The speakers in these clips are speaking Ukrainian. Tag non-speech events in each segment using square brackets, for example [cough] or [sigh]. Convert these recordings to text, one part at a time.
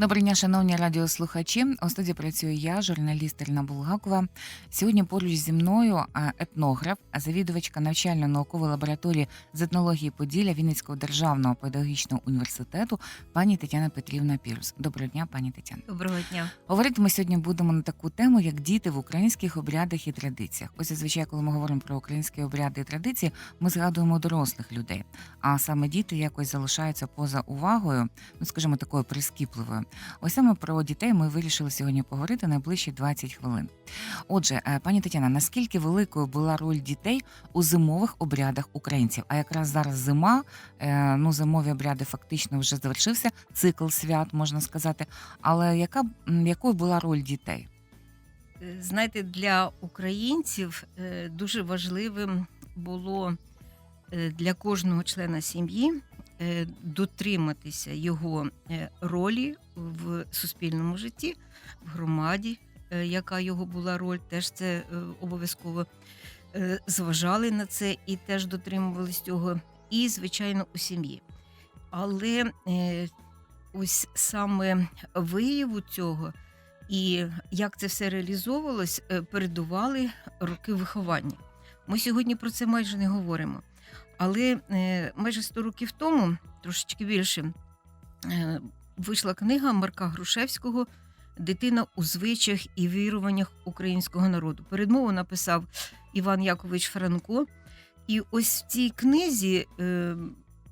Доброго дня, шановні радіослухачі. У студії працюю я, журналіст Ірина Булгакова. Сьогодні поруч зі мною етнограф, а завідувачка навчально-наукової лабораторії з етнології Поділля Вінницького державного педагогічного університету пані Тетяна Петрівна Пірус. Доброго дня, пані Тетяна. Доброго дня. Говорити ми сьогодні будемо на таку тему, як діти в українських обрядах і традиціях. Ось зазвичай, коли ми говоримо про українські обряди і традиції, ми згадуємо дорослих людей. А саме діти якось залишаються поза увагою, ну скажімо, такою прискіпливою. Ось саме про дітей ми вирішили сьогодні поговорити найближчі 20 хвилин. Отже, е, пані Тетяна, наскільки великою була роль дітей у зимових обрядах українців? А якраз зараз зима, е, ну зимові обряди фактично вже завершився, цикл свят, можна сказати. Але яка якою була роль дітей? Е, Знаєте, для українців дуже важливим було для кожного члена сім'ї дотриматися його е, ролі в суспільному житті, в громаді, е, яка його була роль, теж це е, обов'язково е, зважали на це і теж дотримувались цього, і, звичайно, у сім'ї. Але е, ось саме вияву цього. І як це все реалізовувалось, е, передували роки виховання. Ми сьогодні про це майже не говоримо. Але е, майже 100 років тому, трошечки більше, е, вийшла книга Марка Грушевського Дитина у звичаях і віруваннях українського народу. Передмову написав Іван Якович Франко. І ось в цій книзі е,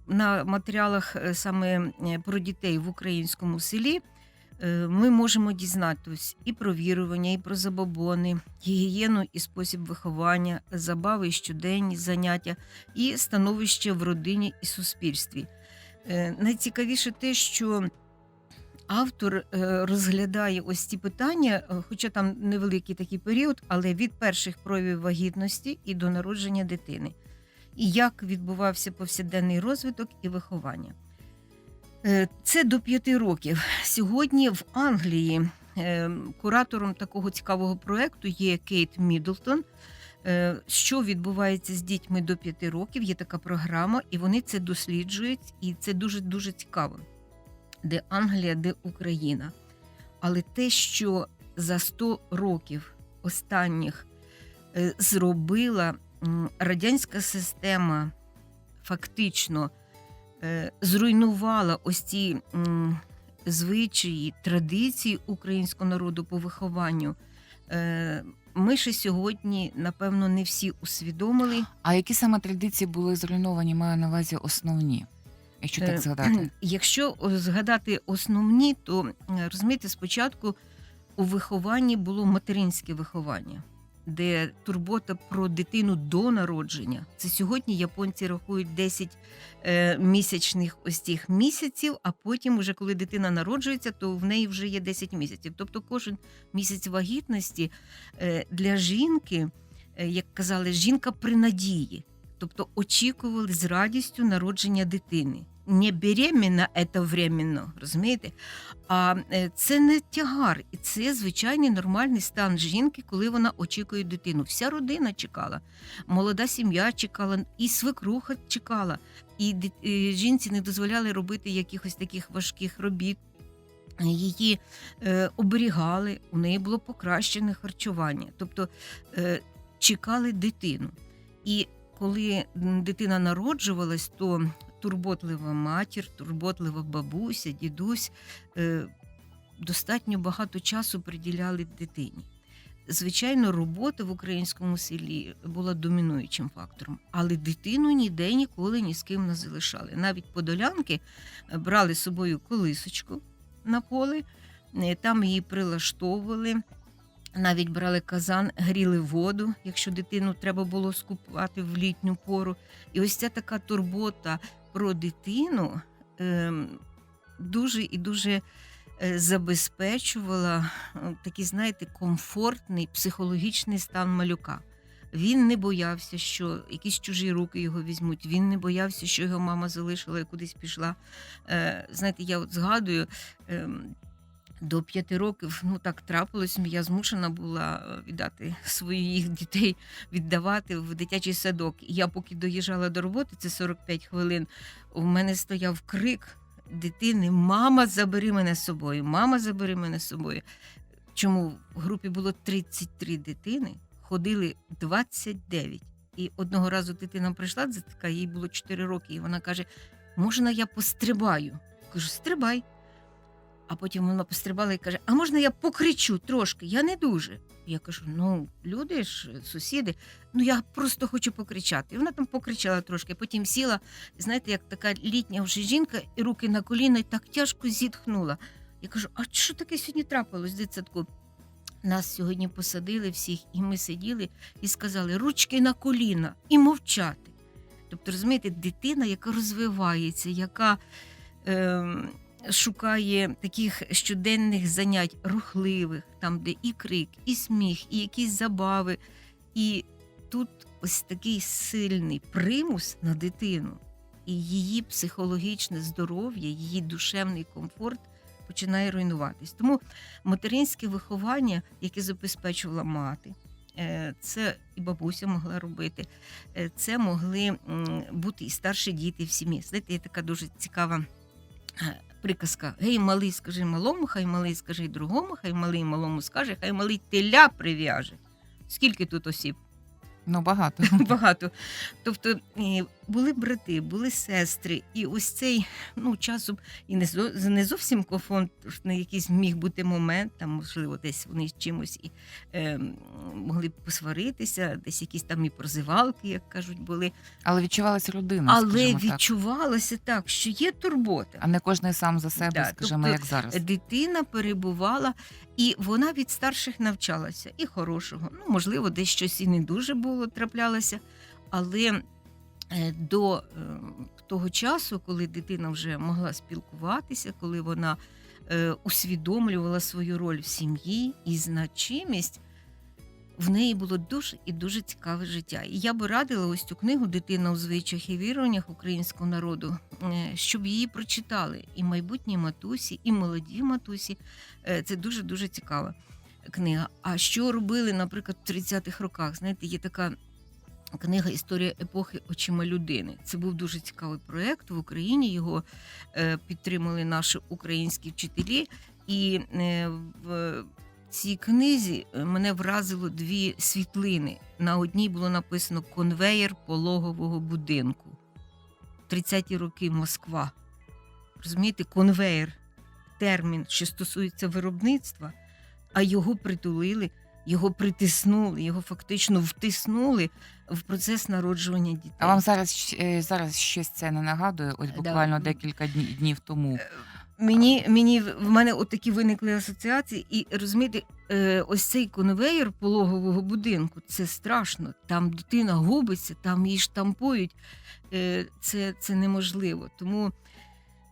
на матеріалах саме про дітей в українському селі ми можемо дізнатись і про вірування, і про забобони, гігієну і спосіб виховання, забави щоденні заняття, і становище в родині і суспільстві. Е, Найцікавіше те, що автор е, розглядає ось ці питання, е, хоча там невеликий такий період, але від перших проявів вагітності і до народження дитини, і як відбувався повсякденний розвиток і виховання. Е, Це до п'яти років. Сьогодні в Англії е, куратором такого цікавого проекту є Кейт Мідлтон. Е, Що відбувається з дітьми до п'яти років? Є така програма, і вони це досліджують, і це дуже дуже цікаво. Де Англія, де Україна. Але те, що за 100 років останніх зробила радянська система, фактично зруйнувала ось ці звичаї, традиції українського народу по вихованню. Е, Ми ще сьогодні, напевно, не всі усвідомили. А які саме традиції були зруйновані? Маю на увазі основні, якщо Е, так згадати. [clears throat] Якщо згадати основні, то е, розумієте, спочатку у вихованні було материнське виховання, де турбота про дитину до народження. Це сьогодні японці рахують 10 е, місячних ось цих місяців, а потім, уже коли дитина народжується, то в неї вже є 10 місяців. Тобто кожен місяць вагітності е, для жінки, е, як казали, жінка при надії. Тобто очікували з радістю народження дитини. Не беременна це временно, розумієте? А е, це не тягар, і це звичайний нормальний стан жінки, коли вона очікує дитину. Вся родина чекала, молода сім'я чекала, і свекруха чекала, і е, жінці не дозволяли робити якихось таких важких робіт. Її е, оберігали, у неї було покращене харчування, тобто е, чекали дитину. І коли дитина народжувалась, то турботлива матір, турботлива бабуся, дідусь е, достатньо багато часу приділяли дитині. Звичайно, робота в українському селі була домінуючим фактором, але дитину ніде ніколи ні з ким не залишали. Навіть подолянки е, брали з собою колисочку на поле, е, там її прилаштовували. Навіть брали казан, гріли воду, якщо дитину треба було скупати в літню пору. І ось ця така турбота про дитину ем, дуже і дуже е, забезпечувала е, такий, знаєте, комфортний психологічний стан малюка. Він не боявся, що якісь чужі руки його візьмуть. Він не боявся, що його мама залишила і кудись пішла. Е, знаєте, я от згадую. До п'яти років ну так трапилось. Я змушена була е, віддати своїх [laughs] дітей віддавати в дитячий садок. Я поки доїжджала до роботи, це 45 хвилин. У мене стояв крик дитини: Мама, забери мене з собою! Мама, забери мене з собою. Чому в групі було 33 дитини, ходили 29. І одного разу дитина прийшла, така, їй було 4 роки, і вона каже: можна я пострибаю? Кажу, стрибай. А потім вона пострибала і каже: А можна я покричу трошки? Я не дуже. Я кажу: ну, люди ж, сусіди, ну я просто хочу покричати. І вона там покричала трошки, потім сіла, знаєте, як така літня вже жінка, і руки на коліна, і так тяжко зітхнула. Я кажу: а що таке сьогодні трапилось дитсадку? Нас сьогодні посадили всіх, і ми сиділи і сказали ручки на коліна і мовчати. Тобто, розумієте, дитина, яка розвивається, яка е, шукає таких щоденних занять, рухливих, там, де і крик, і сміх, і якісь забави. І тут ось такий сильний примус на дитину, і її психологічне здоров'я, її душевний комфорт починає руйнуватись. Тому материнське виховання, яке забезпечувала мати, е, це і бабуся могла робити, е, це могли бути і старші діти в сім'ї. Знаєте, є така дуже цікава е, приказка: Гей, малий, скажи малому, хай малий скажи другому, хай малий малому скаже, хай малий теля прив'яже. Скільки тут осіб? Ну, багато. [laughs] багато. Тобто е, були брати, були сестри, і ось цей ну, часом і не, зовсім комфортний якийсь міг бути момент, там, можливо, десь вони чимось і е, могли б посваритися, десь якісь там і прозивалки, як кажуть, були. Але відчувалася родина, Але скажімо так. відчувалося так, що є турбота. А не кожен сам за себе, Да, скажімо, тобто як зараз. Дитина перебувала, і вона від старших навчалася і хорошого. Ну, можливо, десь щось і не дуже було траплялося, але до е, того часу, коли дитина вже могла спілкуватися, коли вона е, усвідомлювала свою роль в сім'ї і значимість. В неї було дуже і дуже цікаве життя. І я би радила ось цю книгу Дитина у звичаях і віруваннях українського народу, е, щоб її прочитали і майбутні матусі, і молоді матусі. Е, Це дуже дуже цікава книга. А що робили, наприклад, в 30-х роках? Знаєте, є така книга Історія епохи очима людини. Це був дуже цікавий проєкт в Україні. Його е, підтримали наші українські вчителі. І е, в цій книзі е, мене вразило дві світлини. На одній було написано конвеєр пологового будинку. 30-ті роки Москва. Розумієте, конвеєр термін, що стосується виробництва, а його притулили, його притиснули, його фактично втиснули в процес народжування дітей. А вам зараз е, зараз щось це не нагадує? Ось Да. буквально декілька днів тому. Мені, мені в мене отакі виникли асоціації, і розумієте, е, ось цей конвейер пологового будинку це страшно. Там дитина губиться, там її штампують. Е, це, це неможливо. Тому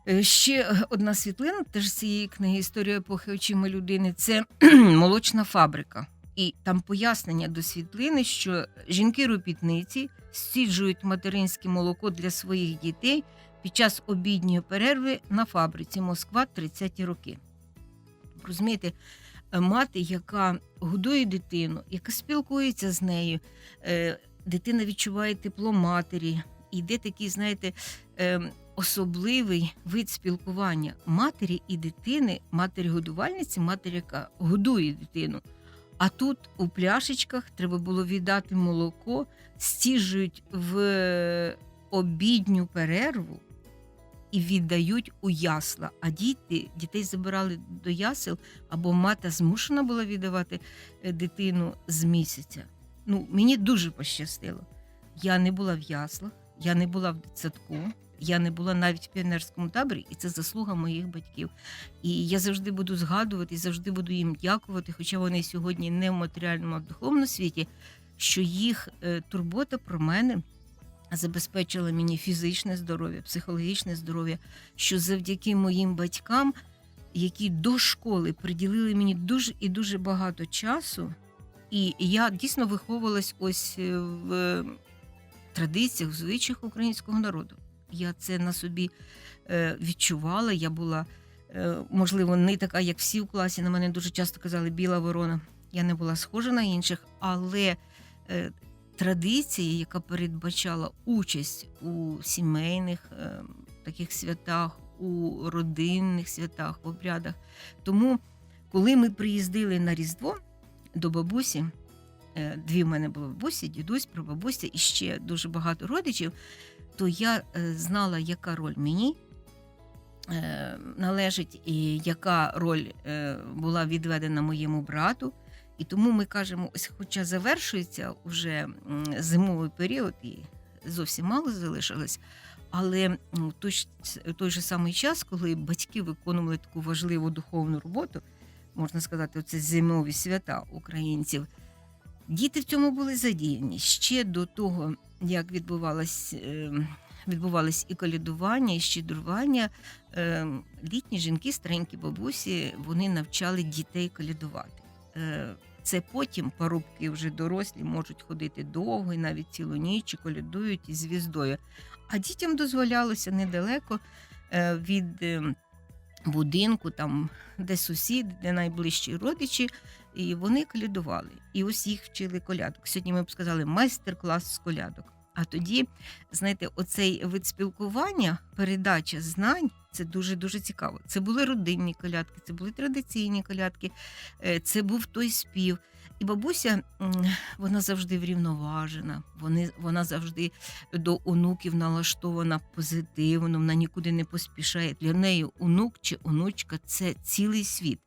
е, ще одна світлина, теж з цієї книги Історія епохи очима людини це [clears throat] молочна фабрика. І там пояснення до світлини, що жінки-робітниці стіджують материнське молоко для своїх дітей під час обідньої перерви на фабриці Москва 30-ті роки. Розумієте, е, мати, яка годує дитину, яка спілкується з нею, е, дитина відчуває тепло матері. Йде такий, знаєте, е, особливий вид спілкування матері і дитини, матері-годувальниці, матері, яка годує дитину. А тут у пляшечках треба було віддати молоко, стіжують в обідню перерву і віддають у ясла. А діти, дітей забирали до ясел, або мати змушена була віддавати е, дитину з місяця. Ну, мені дуже пощастило. Я не була в яслах, я не була в дитсадку, я не була навіть в піонерському таборі, і це заслуга моїх батьків. І я завжди буду згадувати, завжди буду їм дякувати, хоча вони сьогодні не в матеріальному, а в духовному світі, що їх е, турбота про мене забезпечила мені фізичне здоров'я, психологічне здоров'я, що завдяки моїм батькам, які до школи приділили мені дуже і дуже багато часу, і я дійсно виховувалась ось е, в традиціях, в звичаях українського народу. Я це на собі е, відчувала. Я була е, можливо, не така, як всі в класі. На мене дуже часто казали біла ворона. Я не була схожа на інших, але е, традиція, яка передбачала участь у сімейних таких святах, у родинних святах, в обрядах. Тому, коли ми приїздили на Різдво до бабусі, дві в мене були бабусі, дідусь, прабабуся і ще дуже багато родичів, то я е, знала, яка роль мені е, належить і яка роль е, була відведена моєму брату. І тому ми кажемо, ось, хоча завершується вже зимовий період, і зовсім мало залишилось, але в той, той же самий час, коли батьки виконували таку важливу духовну роботу, можна сказати, оце зимові свята українців, діти в цьому були задіяні ще до того, як е, відбувалось і колядування, і щедрування. е, Літні жінки, старенькі бабусі, вони навчали дітей колядувати. Е, Це потім парубки вже дорослі можуть ходити довго і навіть цілу ніч і колядують із звіздою. А дітям дозволялося недалеко від будинку, там, де сусіди, де найближчі родичі, і вони колядували. І їх вчили колядок. Сьогодні ми б сказали майстер-клас з колядок. А тоді, знаєте, оцей вид спілкування, передача знань це дуже дуже цікаво. Це були родинні колядки, це були традиційні колядки, е, це був той спів. Бабуся вона завжди врівноважена, вони, вона завжди до онуків налаштована позитивно, вона нікуди не поспішає. Для неї онук чи онучка це цілий світ.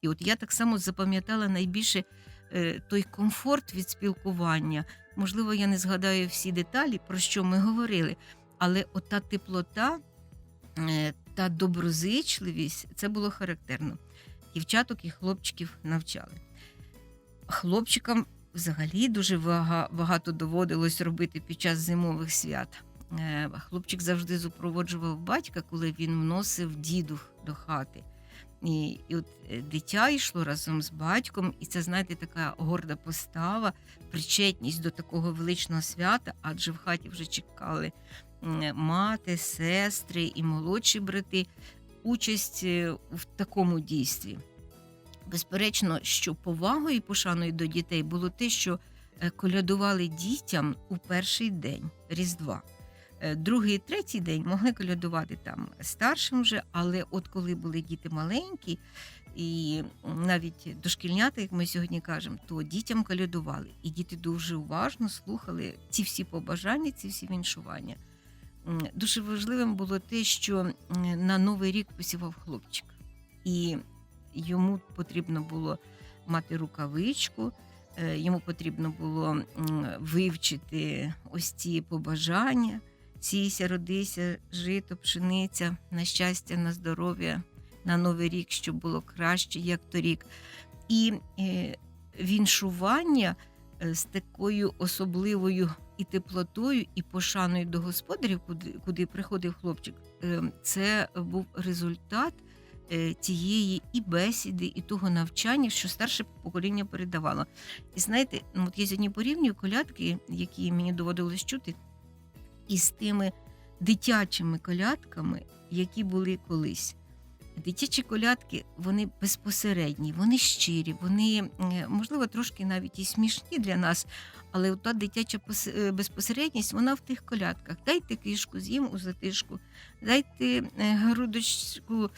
І от я так само запам'ятала найбільше е, той комфорт від спілкування. Можливо, я не згадаю всі деталі, про що ми говорили, але ота теплота е, та доброзичливість це було характерно. Дівчаток і хлопчиків навчали. Хлопчикам взагалі дуже багато доводилось робити під час зимових свят. Е, Хлопчик завжди супроводжував батька, коли він вносив діду до хати. І, і от е, дитя йшло разом з батьком, і це, знаєте, така горда постава, причетність до такого величного свята, адже в хаті вже чекали мати, сестри і молодші брати. Участь е, в такому дійстві. Безперечно, що повагою і пошаною до дітей було те, що е, колядували дітям у перший день Різдва. Е, Другий і третій день могли колядувати там старшим вже, але от коли були діти маленькі, і навіть дошкільнята, як ми сьогодні кажемо, то дітям колядували. І діти дуже уважно слухали ці всі побажання, ці всі віншування. Дуже важливим було те, що на Новий рік посівав хлопчик. І йому потрібно було мати рукавичку, е, йому потрібно було вивчити ось ці побажання. Сійся, родися, жито, пшениця, на щастя, на здоров'я, на новий рік, щоб було краще, як торік. І е, віншування е, з такою особливою і теплотою, і пошаною до господарів, куди, куди приходив хлопчик, е, це був результат тієї і бесіди, і того навчання, що старше покоління передавало. І знаєте, ну, от я сьогодні порівнюю колядки, які мені доводилось чути, із тими дитячими колядками, які були колись. Дитячі колядки вони безпосередні, вони щирі, вони е, можливо трошки навіть і смішні для нас, але та дитяча е, безпосередність вона в тих колядках. Дайте кишку, з'їм у затишку, дайте е, грудочку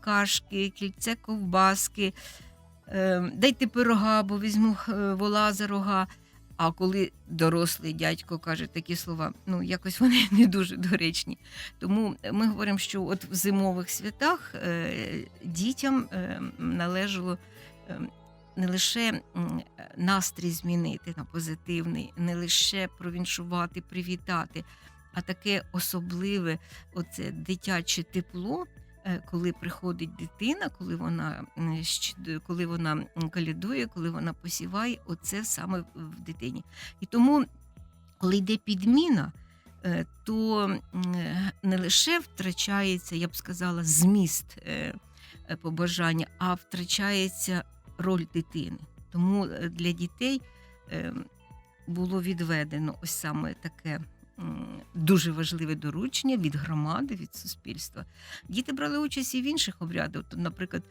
кашки, кільце ковбаски, е, дайте пирога, бо візьму вола за рога. А коли дорослий дядько каже такі слова, ну якось вони [laughs] не дуже доречні. Тому ми говоримо, що от в зимових святах е, дітям е, належало е, не лише настрій змінити на позитивний, не лише провіншувати, привітати, а таке особливе оце дитяче тепло. Е, Коли приходить дитина, коли вона коли вона м, коли вона посіває, оце саме в дитині. І тому, коли йде підміна, е, то е, не лише втрачається, я б сказала, зміст побажання, а втрачається роль дитини. Тому для дітей е, було відведено ось саме таке дуже важливе доручення від громади, від суспільства. Діти брали участь і в інших обрядах. От, наприклад,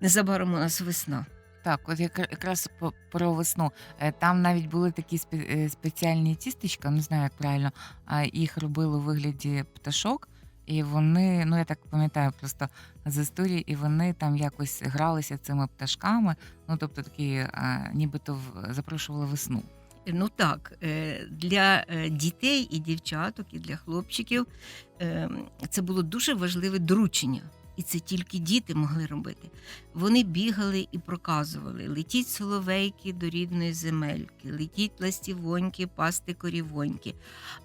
незабаром у нас весна. Так, от якраз про весну. Е, Там навіть були такі е, спеціальні тістечка, не знаю, як правильно, їх робили у вигляді пташок. І вони, ну я так пам'ятаю просто з історії, і вони там якось гралися цими пташками. Ну тобто такі, нібито запрошували весну. Ну так, е, для е, дітей і дівчаток, і для хлопчиків е, це було дуже важливе доручення. І це тільки діти могли робити. Вони бігали і проказували: летіть соловейки до рідної земельки, летіть ластівоньки, пасти корівоньки.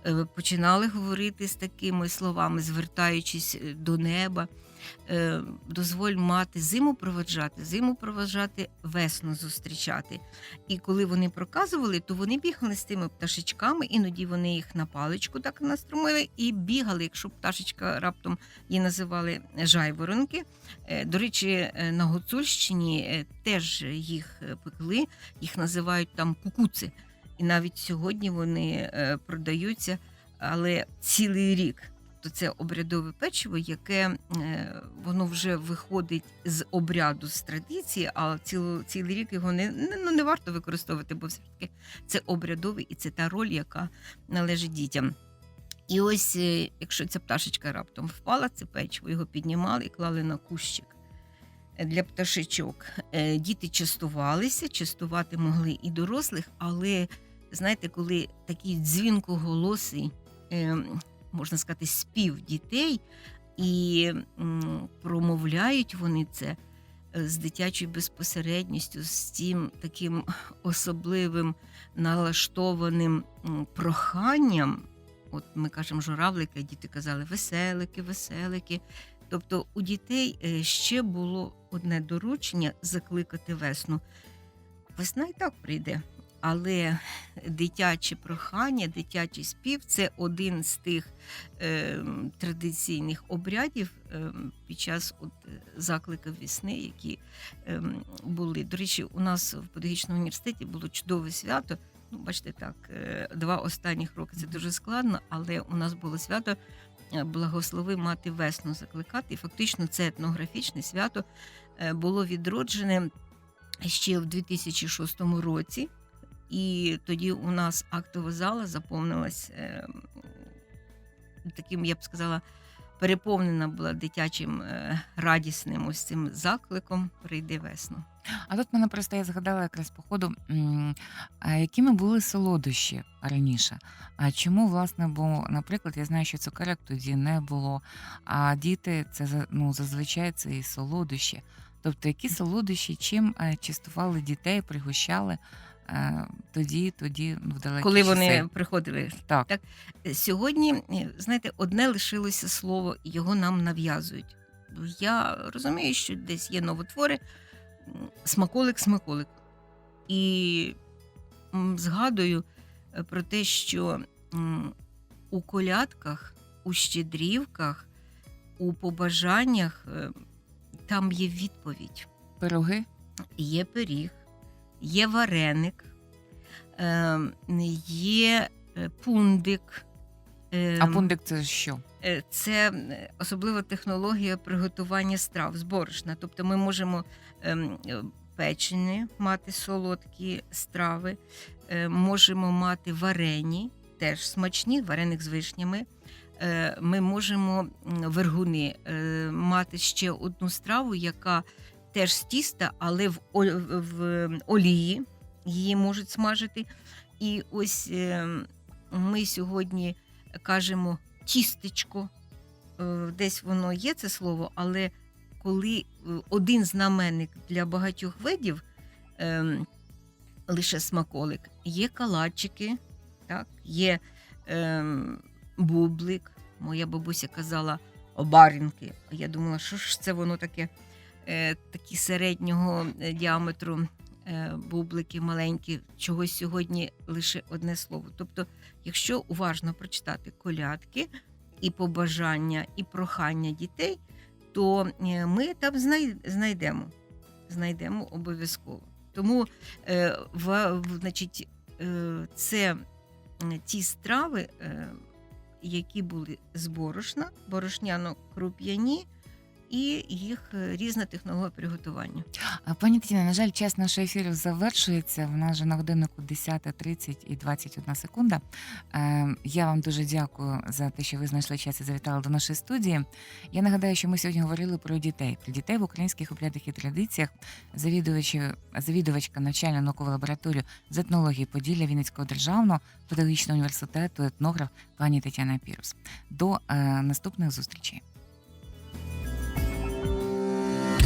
Е, Починали говорити з такими словами, звертаючись е, до неба. Е, Дозволь мати зиму проведжати, зиму проведжати, весну зустрічати. І коли вони проказували, то вони бігали з тими пташечками, іноді вони їх на паличку так наструмили і бігали, якщо пташечка раптом її називали жайворонки. Е, До речі, е, на Гуцульщині теж їх пекли, їх називають там кукуци. І навіть сьогодні вони продаються, але цілий рік. То це обрядове печиво, яке е, воно вже виходить з обряду з традиції, а цілу, цілий рік його не, ну, не варто використовувати, бо все таки це обрядовий і це та роль, яка належить дітям. І ось, е, якщо ця пташечка раптом впала, це печиво, його піднімали і клали на кущик е, для пташечок. Діти частувалися, частувати могли і дорослих, але знаєте, коли такий дзвінкоголосий, е, можна сказати, спів дітей, і промовляють вони це е, з дитячою безпосередністю, з тим таким особливим налаштованим проханням. От ми кажемо журавлики, діти казали веселики, веселики. Тобто у дітей е, ще було одне доручення закликати весну. Весна і так прийде, але дитяче прохання, дитячий спів це один з тих е, традиційних обрядів е, під час от, закликів весни, які е, були. До речі, у нас в педагогічному університеті було чудове свято. Ну, бачите, так, е, два останніх роки це дуже складно, але у нас було свято е, благослови мати весну закликати. І фактично це етнографічне свято е, було відроджене ще в 2006 році. І тоді у нас актова зала заповнилась е, таким, я б сказала, переповнена була дитячим е, радісним ось цим закликом Прийди весну. А тут мене просто я згадала якраз по ходу, якими були солодощі раніше. А чому, власне, бо, наприклад, я знаю, що цукерок тоді не було, а діти це ну, зазвичай це і солодощі. Тобто, які солодощі чим е, частували дітей, пригощали тоді, тоді, ну, в далекі Коли вони приходили Так. Так. Сьогодні, е, знаєте, одне лишилося слово, його нам нав'язують. Я розумію, що десь є новотвори, смаколик, смаколик. І згадую е, про те, що у колядках, у щедрівках, у побажаннях е, там є відповідь. Пироги? Є пиріг, є вареник, е, є е, пундик. е, А пундик це що? Це особлива технологія приготування страв з борошна. Тобто ми можемо ем, печені мати солодкі страви, можемо мати варені, теж смачні, вареник з вишнями. Ми можемо вергуни мати ще одну страву, яка теж з тіста, але в, в олії її можуть смажити. І ось е, ми сьогодні кажемо тістечко. Е, Десь воно є це слово, але коли е, один знаменник для багатьох видів лише смаколик, є калачики, так, є бублик. Моя бабуся казала обарінки. Я думала, що ж це воно таке, такі середнього е, діаметру е, бублики маленькі, чогось сьогодні лише одне слово. Тобто, якщо уважно прочитати колядки і побажання, і прохання дітей, то е, ми там знайдемо. Знайдемо обов'язково. Тому е, в, значить, е, це ті страви, е, які були з борошна, борошняно-круп'яні, і їх е, різна технологія приготування. Пані Тетяна, на жаль, час нашого ефіру завершується. В нас вже на годиннику 10.30 і 21 секунда. Е, Я вам дуже дякую за те, що ви знайшли час і завітали до нашої студії. Я нагадаю, що ми сьогодні говорили про дітей, про дітей в українських обрядах і традиціях. Завідувачі, завідувачка навчально-наукової лабораторії з етнології Поділля Вінницького державного педагогічного університету, етнограф пані Тетяна Пірус. До е, наступних зустрічей.